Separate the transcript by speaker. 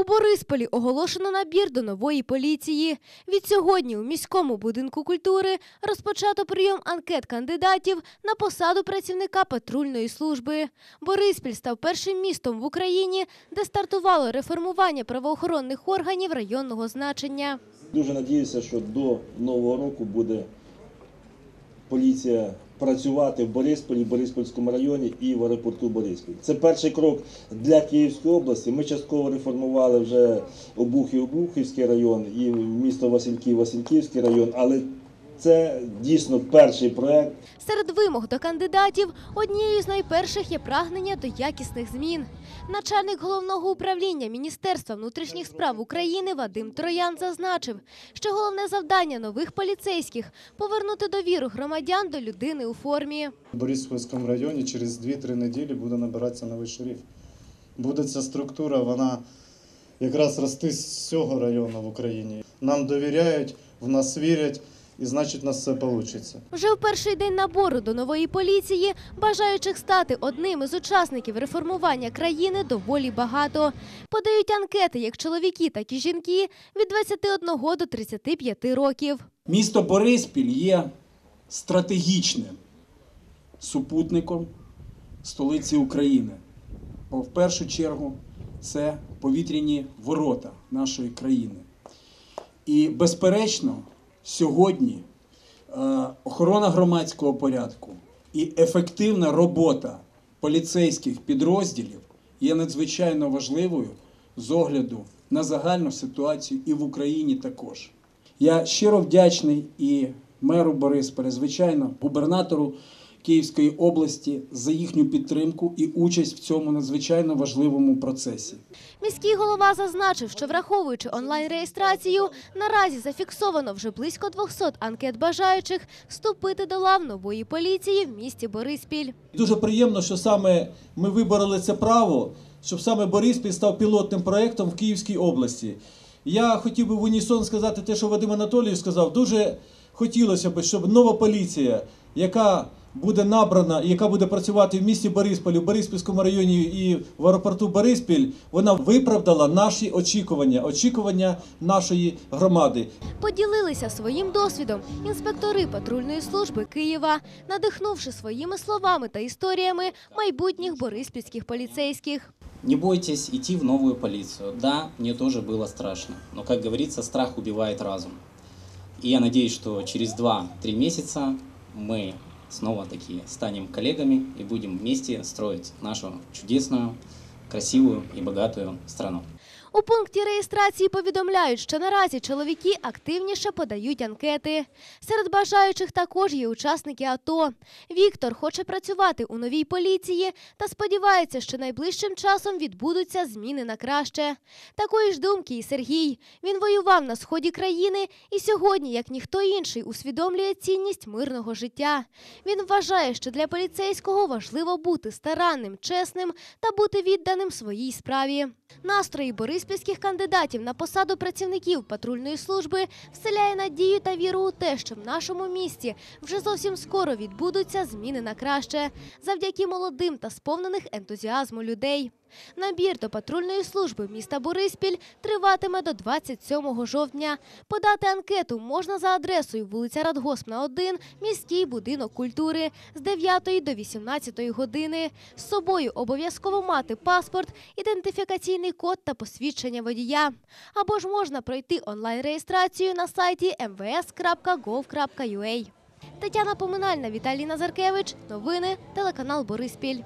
Speaker 1: У Борисполі оголошено набір до нової поліції. Відсьогодні у міському будинку культури розпочато прийом анкет кандидатів на посаду працівника патрульної служби. Бориспіль став першим містом в Україні, де стартувало реформування правоохоронних органів районного значення.
Speaker 2: Дуже надіюся, що до нового року буде поліція працювати в Борисполі, Бориспільському районі і в аеропорту Бориспіль. Це перший крок для Київської області. Ми частково реформували вже Обухів, Обухівський район і місто Васильків, Васильківський район, але це дійсно перший проект.
Speaker 1: Серед вимог до кандидатів однією з найперших є прагнення до якісних змін. Начальник головного управління Міністерства внутрішніх справ України Вадим Троян зазначив, що головне завдання нових поліцейських повернути довіру громадян до людини у формі.
Speaker 3: В Бориспільському районі через 2-3 неділі буде набиратися новий шериф. Буде ця структура, вона якраз рости з цього району в Україні. Нам довіряють, в нас вірять, і значить, у нас все вийде.
Speaker 1: Вже в перший день набору до нової поліції бажаючих стати одним із учасників реформування країни доволі багато. Подають анкети як чоловіки, так і жінки від 21 до 35 років.
Speaker 4: Місто Бориспіль є стратегічним супутником столиці України. Бо в першу чергу це повітряні ворота нашої країни. І, безперечно, сьогодні е, охорона громадського порядку і ефективна робота поліцейських підрозділів є надзвичайно важливою з огляду на загальну ситуацію і в Україні також. Я щиро вдячний і меру Борисполя, звичайно, губернатору Київської області за їхню підтримку і участь в цьому надзвичайно важливому процесі.
Speaker 1: Міський голова зазначив, що враховуючи онлайн-реєстрацію, наразі зафіксовано вже близько 200 анкет бажаючих вступити до лав нової поліції в місті Бориспіль.
Speaker 5: Дуже приємно, що саме ми вибороли це право, щоб саме Бориспіль став пілотним проєктом в Київській області. Я хотів би в унісон сказати те, що Вадим Анатолійович сказав. Дуже хотілося б, щоб нова поліція, яка буде набрана, і яка буде працювати в місті Борисполі, в Бориспільському районі і в аеропорту Бориспіль, вона виправдала наші очікування, очікування нашої громади.
Speaker 1: Поділилися своїм досвідом інспектори патрульної служби Києва, надихнувши своїми словами та історіями майбутніх бориспільських поліцейських.
Speaker 6: Не бойтесь идти в новую полицию. Да, мне тоже было страшно. Но, как говорится, страх убивает разум. И я надеюсь, что через 2-3 месяца мы снова таки станем коллегами и будем вместе строить нашу чудесную, красивую и богатую страну.
Speaker 1: У пункті реєстрації повідомляють, що наразі чоловіки активніше подають анкети. Серед бажаючих також є учасники АТО. Віктор хоче працювати у новій поліції та сподівається, що найближчим часом відбудуться зміни на краще. Такої ж думки і Сергій. Він воював на сході країни і сьогодні, як ніхто інший, усвідомлює цінність мирного життя. Він вважає, що для поліцейського важливо бути старанним, чесним та бути відданим своїй справі. Настрої бориспільських кандидатів на посаду працівників патрульної служби вселяє надію та віру у те, що в нашому місті вже зовсім скоро відбудуться зміни на краще завдяки молодим та сповнених ентузіазму людей. Набір до патрульної служби міста Бориспіль триватиме до 27 жовтня. Подати анкету можна за адресою вулиця Радгоспна, 1, міський будинок культури з 9 до 18 години. З собою обов'язково мати паспорт, ідентифікаційний код та посвідчення водія. Або ж можна пройти онлайн-реєстрацію на сайті mvs.gov.ua. Тетяна Поминальна, Віталій Назаркевич. Новини, телеканал Бориспіль.